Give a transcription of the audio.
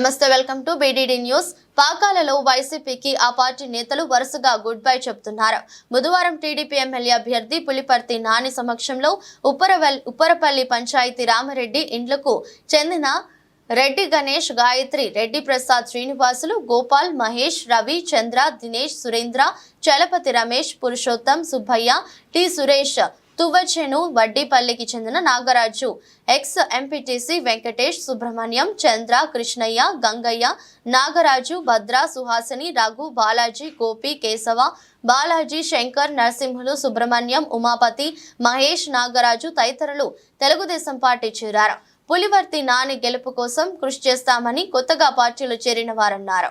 నమస్తే welcome to BDD news. పాకాలలో వైసీపీకి ఆ పార్టీ నేతలు వరుసగా గుడ్ బై చెప్తున్నారు. బుధవారం టీడీపీ ఎమ్మెల్యే అభ్యర్థి పులిపర్తి నాని సమక్షంలో ఉప్పరవల్ ఉప్పరపల్లి పంచాయతీ రామరెడ్డి ఇండ్లకు చెందిన రెడ్డి గణేష్ గాయత్రి రెడ్డి ప్రసాద్ శ్రీనివాసులు గోపాల్ మహేష్ రవి చంద్ర దినేష్ సురేంద్ర చలపతి రమేష్ పురుషోత్తం సుబ్బయ్య టి సురేష్ తువ్వచెను వడ్డీపల్లికి చెందిన నాగరాజు ఎక్స్ ఎంపీటీసీ వెంకటేష్ సుబ్రహ్మణ్యం చంద్ర కృష్ణయ్య గంగయ్య నాగరాజు భద్ర సుహాసిని రఘు బాలాజీ గోపి కేశవ బాలాజీ శంకర్ నరసింహులు సుబ్రహ్మణ్యం ఉమాపతి మహేష్ నాగరాజు తదితరులు తెలుగుదేశం పార్టీ చేరారు. పులివర్తి నాని గెలుపు కోసం కృషి చేస్తామని కొత్తగా పార్టీలో చేరిన వారన్నారు.